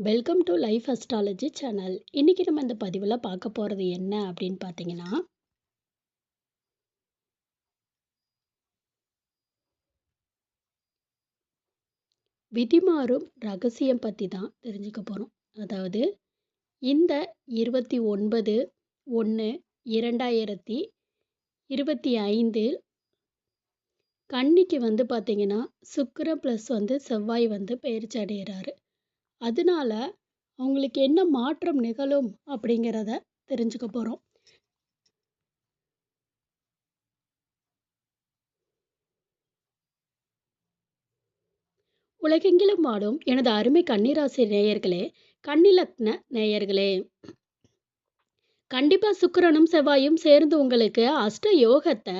Welcome to life astrology channel இன்றைக்கி நம்ம இந்த பதிவில் பார்க்க போகிறது என்ன அப்படின்னு பார்த்தீங்கன்னா விதிமாறும் ரகசியம் பற்றி தான் தெரிஞ்சுக்க போகிறோம் அதாவது இந்த இருபத்தி ஒன்பது ஒன்று இரண்டாயிரத்தி இருபத்தி ஐந்து கன்னிக்கு வந்து பார்த்திங்கன்னா சுக்கரம் ப்ளஸ் வந்து செவ்வாய் வந்து பயிற்சி அடைகிறாரு அதனால அவங்களுக்கு என்ன மாற்றம் நிகழும் அப்படிங்கிறத தெரிஞ்சுக்க போகிறோம் உலகெங்கிலும் வாழும் எனது அருமை கன்னிராசி நேயர்களே கன்னிலக்ன நேயர்களே. கண்டிப்பாக சுக்கரனும் செவ்வாயும் சேர்ந்து உங்களுக்கு அஷ்ட யோகத்தை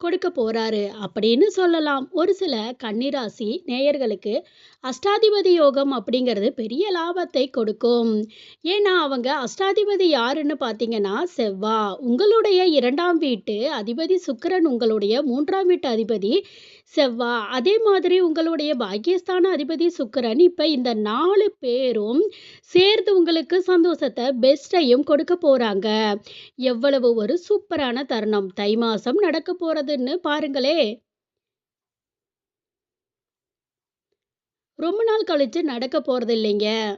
கொடுக்க போறாரு அப்படின்னு சொல்லலாம். ஒரு சில கன்னிராசி நேயர்களுக்கு அஷ்டாதிபதி யோகம் அப்படிங்கிறது பெரிய லாபத்தை கொடுக்கும். ஏன்னா அவங்க அஷ்டாதிபதி யாருன்னு பார்த்தீங்கன்னா செவ்வா. உங்களுடைய இரண்டாம் வீட்டு அதிபதி சுக்கிரன் உங்களுடைய மூன்றாம் வீட்டு அதிபதி செவ்வா. அதே மாதிரி உங்களுடைய பாக்கியஸ்தான அதிபதி சுக்கரன் இப்போ இந்த நாலு பேரும் சேர்ந்து உங்களுக்கு சந்தோஷத்தை பெஸ்ட்டையும் கொடுக்க போகிறாங்க எவ்வளவு ஒரு சூப்பரான தருணம். தை மாதம் நடக்க போகிறதுன்னு பாருங்களே. ரொம்ப நாள் கழித்து நடக்க போகிறது இல்லைங்க.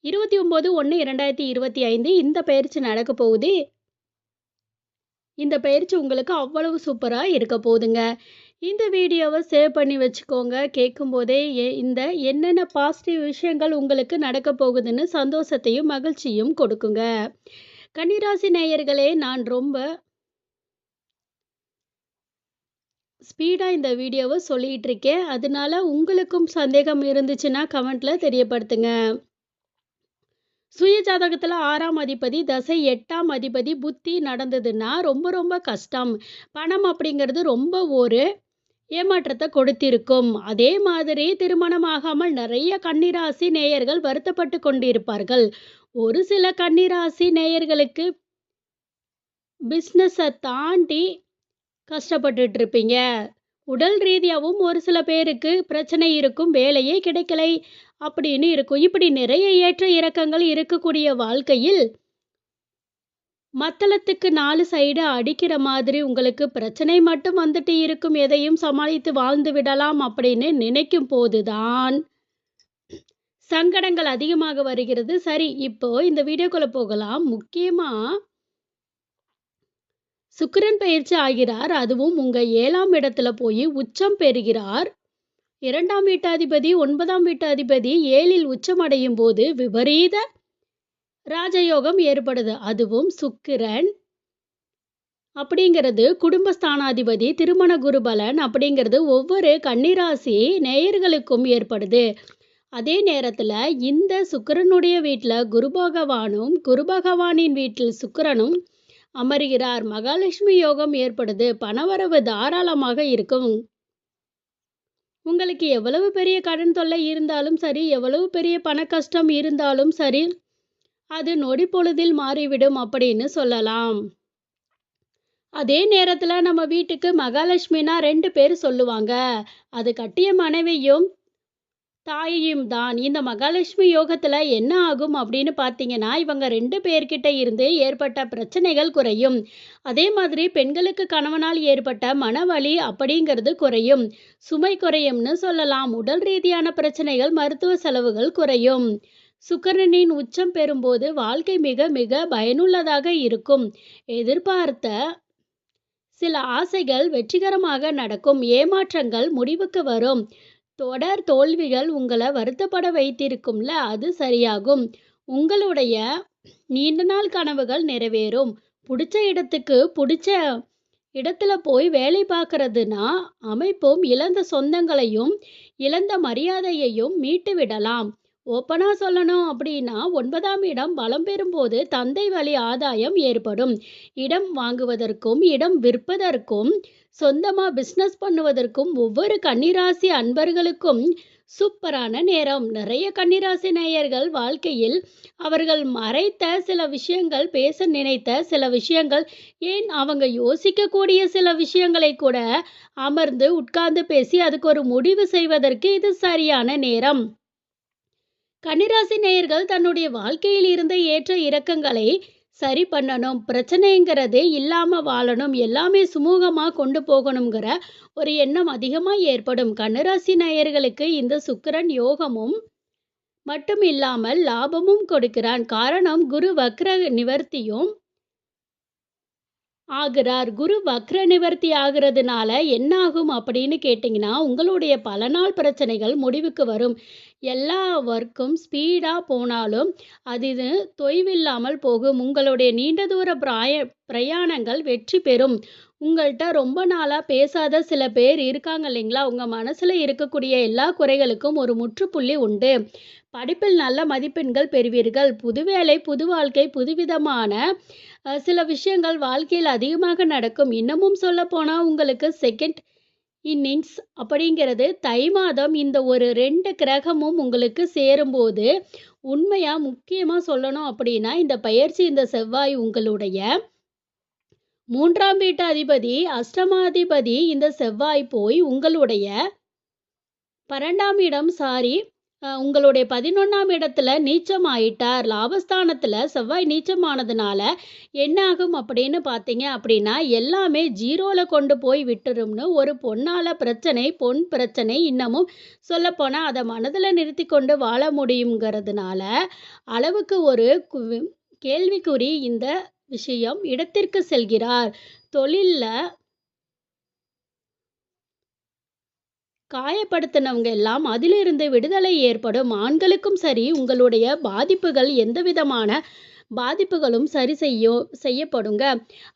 இருபத்தி ஒம்பது ஒன்று இரண்டாயிரத்தி இருபத்தி ஐந்து இந்த பயிற்சி நடக்க போகுது. இந்த பயிற்சி உங்களுக்கு அவ்வளவு சூப்பராக இருக்க போகுதுங்க. இந்த வீடியோவை சேவ் பண்ணி வச்சுக்கோங்க. கேட்கும்போதே எ- இந்த என்னென்ன பாசிட்டிவ் விஷயங்கள் உங்களுக்கு நடக்க போகுதுன்னு சந்தோஷத்தையும் மகிழ்ச்சியும் கொடுக்குங்க. கன்னிராசி நேயர்களே நான் ரொம்ப ஸ்பீடாக இந்த வீடியோவை சொல்லிகிட்டு இருக்கேன் அதனால உங்களுக்கும் சந்தேகம் இருந்துச்சுன்னா கமெண்ட்டில் தெரியப்படுத்துங்க. சுய ஜாதகத்தில் ஆறாம் அதிபதி தசை எட்டாம் அதிபதி புத்தி நடந்ததுன்னா ரொம்ப ரொம்ப கஷ்டம். பணம் அப்படிங்கிறது ரொம்ப ஒரு ஏமாற்றத்தை கொடுத்திருக்கும். அதே மாதிரி திருமணமாகாமல் நிறைய கன்னிராசி நேயர்கள் வருத்தப்பட்டு கொண்டிருப்பார்கள். ஒரு சில கன்னிராசி நேயர்களுக்கு பிஸ்னஸை தாண்டி கஷ்டப்பட்டுட்டு இருப்பீங்க உடல் ரீதியாகவும் ஒரு சில பேருக்கு பிரச்சனை இருக்கும் வேலையே கிடைக்கலை அப்படின்னு இருக்கும். இப்படி நிறைய ஏற்ற இறக்கங்கள் இருக்கக்கூடிய வாழ்க்கையில் மத்தளத்துக்கு நாலு சைடு அடிக்கிற மாதிரி உங்களுக்கு பிரச்சனை மட்டும் வந்துட்டு இருக்கும். எதையும் சமாளித்து வாழ்ந்து விடலாம் அப்படின்னு நினைக்கும் போதுதான் சங்கடங்கள் அதிகமாக வருகிறது. சரி இப்போ இந்த வீடியோக்குள்ள போகலாம். முக்கியமாக சுக்கிரன் பயிற்சி ஆகிறார். அதுவும் உங்க ஏழாம் இடத்துல போய் உச்சம் பெறுகிறார். இரண்டாம் வீட்டாதிபதி ஒன்பதாம் வீட்டாதிபதி ஏழில் உச்சம் அடையும் போது விபரீத ராஜயோகம் ஏற்படுது. அதுவும் சுக்கிரன். அப்படிங்கிறது குடும்பஸ்தானாதிபதி திருமண குருபலன் அப்படிங்கிறது ஒவ்வொரு கன்னிராசி நேயர்களுக்கும் ஏற்படுது. அதே நேரத்தில் இந்த சுக்கிரனுடைய வீட்டில் குரு பகவானும் குரு பகவானின் வீட்டில் சுக்கிரனும் அமர்கிறார். மகாலட்சுமி யோகம் ஏற்படுது. பணவரவு தாராளமாக இருக்கும் உங்களுக்கு எவ்வளவு பெரிய கடன் தொல்லை இருந்தாலும் சரி எவ்வளவு பெரிய பண கஷ்டம் இருந்தாலும் சரி அது நொடி பொழுதில் மாறிவிடும் அப்படின்னு சொல்லலாம். அதே நேரத்தில் நம்ம வீட்டுக்கு மகாலட்சுமினா ரெண்டு பேர் சொல்லுவாங்க. அது கட்டிய மனைவியும் தாயையும் தான். இந்த மகாலட்சுமி யோகத்தில் என்ன ஆகும் அப்படின்னு பார்த்தீங்கன்னா இவங்க ரெண்டு பேர்கிட்ட இருந்து ஏற்பட்ட பிரச்சனைகள் குறையும். அதே மாதிரி பெண்களுக்கு கணவனால் ஏற்பட்ட மனவலி அப்படிங்கிறது குறையும். சுமை குறையும்னு சொல்லலாம். உடல் ரீதியான பிரச்சனைகள் மருத்துவ செலவுகள் குறையும். சுக்கரனின் உச்சம் பெறும்போது வாழ்க்கை மிக மிக பயனுள்ளதாக இருக்கும். எதிர்பார்த்த சில ஆசைகள் வெற்றிகரமாக நடக்கும். ஏமாற்றங்கள் முடிவுக்கு வரும். தொடர் தோல்விகள் உங்களை வருத்தப்பட வைத்திருக்கும்ல அது சரியாகும். உங்களுடைய நீண்ட நாள் கனவுகள் நிறைவேறும். பிடிச்ச இடத்துக்கு பிடிச்ச இடத்துல போய் வேலை பார்க்கறதுனா அமைப்பும் இழந்த சொந்தங்களையும் இழந்த மரியாதையையும் மீட்டு விடலாம். ஓப்பனாக சொல்லணும் அப்படின்னா ஒன்பதாம் இடம் பலம் பெறும்போது தந்தை வழி ஆதாயம் ஏற்படும். இடம் வாங்குவதற்கும் இடம் விற்பதற்கும் சொந்தமாக பிஸ்னஸ் பண்ணுவதற்கும் ஒவ்வொரு கன்னிராசி அன்பர்களுக்கும் சூப்பரான நேரம். நிறைய கன்னிராசி நேயர்கள் வாழ்க்கையில் அவர்கள் மறைத்த சில விஷயங்கள் பேச நினைத்த சில விஷயங்கள் ஏன் அவங்க யோசிக்கக்கூடிய சில விஷயங்களை கூட அமர்ந்து உட்கார்ந்து பேசி அதுக்கு ஒரு முடிவு செய்வதற்கு இது சரியான நேரம். கன்னிராசி நேயர்கள் தன்னுடைய வாழ்க்கையில் இருந்த ஏற்ற இறக்கங்களை சரி பண்ணணும் பிரச்சனைங்கிறது இல்லாமல் வாழணும் எல்லாமே சுமூகமாக கொண்டு போகணுங்கிற ஒரு எண்ணம் அதிகமாக ஏற்படும். கன்னிராசி நேயர்களுக்கு இந்த சுக்கிரன் யோகமும் மட்டும் இல்லாமல் லாபமும் கொடுக்கிறான். காரணம் குரு வக்ர நிவர்த்தியும் ஆகிறார். குரு வக்ர நிவர்த்தி ஆகிறதுனால என்ன ஆகும் அப்படின்னு கேட்டிங்கன்னா உங்களுடைய பல நாள் பிரச்சனைகள் முடிவுக்கு வரும். எல்லா ஒர்க்கும் ஸ்பீடாக போனாலும் அது இது தொய்வில்லாமல் போகும். உங்களுடைய நீண்ட தூர பிராய பிரயாணங்கள் வெற்றி பெறும். உங்கள்கிட்ட ரொம்ப நாளாக பேசாத சில பேர் இருக்காங்க இல்லைங்களா? உங்கள் மனசில் இருக்கக்கூடிய எல்லா குறைகளுக்கும் ஒரு முற்றுப்புள்ளி உண்டு. படிப்பில் நல்ல மதிப்பெண்கள் பெறுவீர்கள். புது வேலை புது வாழ்க்கை புதுவிதமான சில விஷயங்கள் வாழ்க்கையில் அதிகமாக நடக்கும். இன்னமும் சொல்லப்போனால் உங்களுக்கு செகண்ட் இன்னிங்ஸ் அப்படிங்கிறது தை மாதம் இந்த ஒரு ரெண்டு கிரகமும் உங்களுக்கு சேரும்போது உண்மையாக முக்கியமாக சொல்லணும் அப்படின்னா இந்த பயிற்சி இந்த செவ்வாய் உங்களுடைய மூன்றாம் வீட்டு அதிபதி அஷ்டமாதிபதி இந்த செவ்வாய் போய் உங்களுடைய பன்னெண்டாம் இடம் சாரி உங்களுடைய பதினொன்றாம் இடத்துல நீச்சம் ஆயிட்டார் லாபஸ்தானத்தில் செவ்வாய் நீச்சமானதுனால என்ன ஆகும் அப்படின்னு பார்த்தீங்க அப்படின்னா எல்லாமே ஜீரோவில் கொண்டு போய் விட்டுரும்னு ஒரு பொண்ணால் பிரச்சனை பொன் பிரச்சனை இன்னமும் சொல்லப்போனால் அதை மனதில் நிறுத்தி கொண்டு வாழ முடியுங்கிறதுனால அளவுக்கு ஒரு கு- கேள்விக்குறி இந்த விஷயம் இடத்திற்கு செல்கிறார். தொழிலில் காயப்படுத்தினவங்க எல்லாம் அதிலிருந்து விடுதலை ஏற்படும். ஆண்களுக்கும் சரி உங்களுடைய பாதிப்புகள் எந்த விதமான பாதிப்புகளும் சரி செய்யும் செய்யப்படுங்க.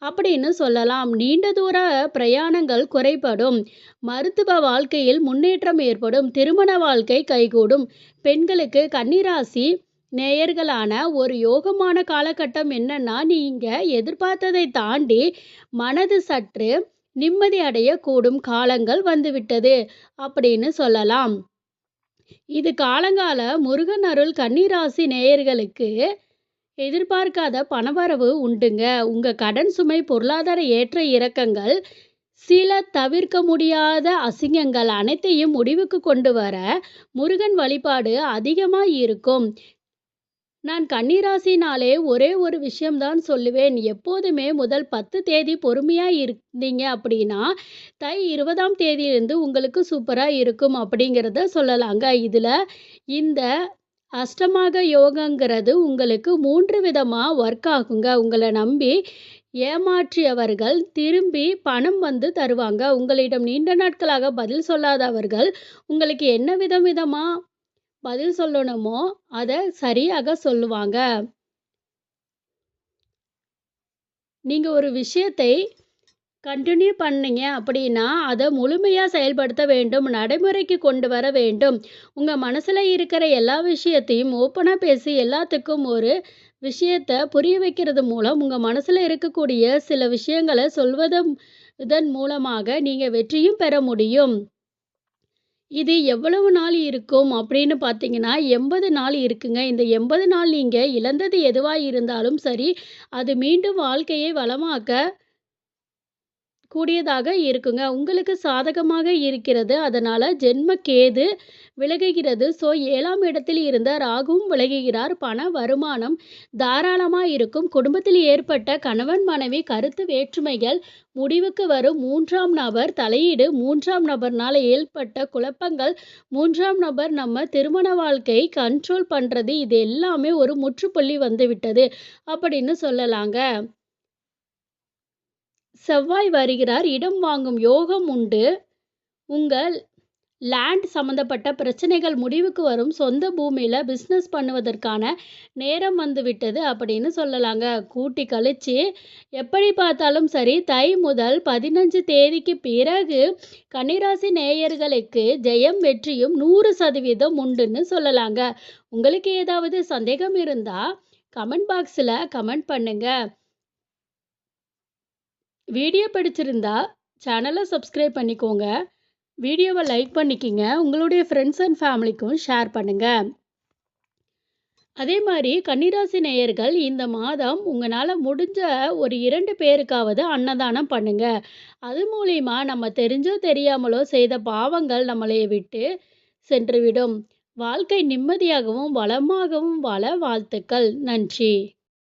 அப்படின்னு சொல்லலாம். நீண்ட தூர பிரயாணங்கள் குறைபடும். மருத்துவ வாழ்க்கையில் முன்னேற்றம் ஏற்படும். திருமண வாழ்க்கை கைகூடும். பெண்களுக்கு கன்னிராசி நேயர்களான ஒரு யோகமான காலகட்டம் என்னன்னா நீங்க எதிர்பார்த்ததை தாண்டி மனது சற்று நிம்மதி அடையக்கூடும் காலங்கள் வந்துவிட்டது அப்படின்னு சொல்லலாம். இது காலங்கால முருகன் அருள் கன்னிராசி நேயர்களுக்கு எதிர்பார்க்காத பணவரவு உண்டுங்க. உங்க கடன் சுமை பொருளாதார ஏற்ற இறக்கங்கள் சில தவிர்க்க முடியாத அசிங்கங்கள் அனைத்தையும் முடிவுக்கு கொண்டு வர முருகன் வழிபாடு அதிகமாக இருக்கும். நான் கன்னிராசினாலே ஒரே ஒரு விஷயம்தான் சொல்லுவேன். எப்போதுமே முதல் பத்து தேதி பொறுமையாக இருந்தீங்க அப்படின்னா தை இருபதாம் தேதியிலிருந்து உங்களுக்கு சூப்பராக இருக்கும் அப்படிங்கிறத சொல்லலாங்க. இதில் இந்த அஷ்டமாக யோகங்கிறது உங்களுக்கு மூன்று விதமாக ஒர்க் ஆகுங்க. உங்களை நம்பி ஏமாற்றியவர்கள் திரும்பி பணம் வந்து தருவாங்க. உங்களிடம் நீண்ட நாட்களாக பதில் சொல்லாதவர்கள் உங்களுக்கு என்ன விதம் விதமாக பதில் சொல்லணுமோ அதை சரியாக சொல்லுவாங்க. நீங்கள் ஒரு விஷயத்தை கண்டினியூ பண்ணீங்க அப்படின்னா அதை முழுமையாக செயல்படுத்த வேண்டும் நடைமுறைக்கு கொண்டு வர வேண்டும். உங்கள் மனசில் இருக்கிற எல்லா விஷயத்தையும் ஓப்பனாக பேசி எல்லாத்துக்கும் ஒரு விஷயத்தை புரிய வைக்கிறது மூலம் உங்கள் மனசில் இருக்கக்கூடிய சில விஷயங்களை சொல்வதன் இதன் மூலமாக நீங்கள் வெற்றியும் பெற முடியும். இது எவ்வளவு நாள் இருக்கும் அப்படின்னு பார்த்தீங்கன்னா எண்பது நாள் இருக்குங்க. இந்த எண்பது நாள் நீங்கள் இழந்தது எதுவாக இருந்தாலும் சரி அது மீண்டும் வாழ்க்கையை வளமாக்க கூடியதாக இருக்குங்க. உங்களுக்கு சாதகமாக இருக்கிறது. அதனால் ஜென்ம கேது விலகுகிறது. ஸோ ஏழாம் இடத்தில் இருந்த ராகுவும் விலகுகிறார். பண வருமானம் தாராளமாக இருக்கும். குடும்பத்தில் ஏற்பட்ட கணவன் மனைவி கருத்து வேற்றுமைகள் முடிவுக்கு வரும். மூன்றாம் நபர் தலையீடு. மூன்றாம் நபர்னால் ஏற்பட்ட குழப்பங்கள். மூன்றாம் நபர் நம்ம திருமண வாழ்க்கை கண்ட்ரோல் பண்ணுறது இது எல்லாமே ஒரு முற்றுப்புள்ளி வந்துவிட்டது. அப்படின்னு சொல்லலாங்க. செவ்வாய் வருகிறார் இடம் வாங்கும் யோகம் உண்டு. உங்கள் லேண்ட் சம்மந்தப்பட்ட பிரச்சனைகள் முடிவுக்கு வரும். சொந்த பூமியில் பிஸ்னஸ் பண்ணுவதற்கான நேரம் வந்து விட்டது அப்படின்னு சொல்லலாங்க. கூட்டி கழிச்சு எப்படி பார்த்தாலும் சரி தை முதல் பதினஞ்சு தேதிக்கு பிறகு கன்னிராசி நேயர்களுக்கு ஜெயம் வெற்றியும் நூறு சதவீதம் உண்டுன்னு சொல்லலாங்க. உங்களுக்கு ஏதாவது சந்தேகம் இருந்தால் கமெண்ட் பாக்ஸில் கமெண்ட் பண்ணுங்கள் வீடியோ பிடிச்சிருந்தா சேனலை சப்ஸ்கிரைப் பண்ணிக்கோங்க. வீடியோவை லைக் பண்ணிக்கிங்க. உங்களுடைய ஃப்ரெண்ட்ஸ் அண்ட் ஃபேமிலிக்கும் ஷேர் பண்ணுங்க. அதே மாதிரி கன்னிராசி நேயர்கள் இந்த மாதம் உங்களால் முடிஞ்ச ஒரு இரண்டு பேருக்காவது அன்னதானம் பண்ணுங்க. அது மூலிமா நம்ம தெரிஞ்சோ தெரியாமலோ செய்த பாவங்கள் நம்மளை விட்டு சென்றுவிடும். வாழ்க்கை நிம்மதியாகவும் வளமாகவும் வாழ வாழ்த்துக்கள். நன்றி.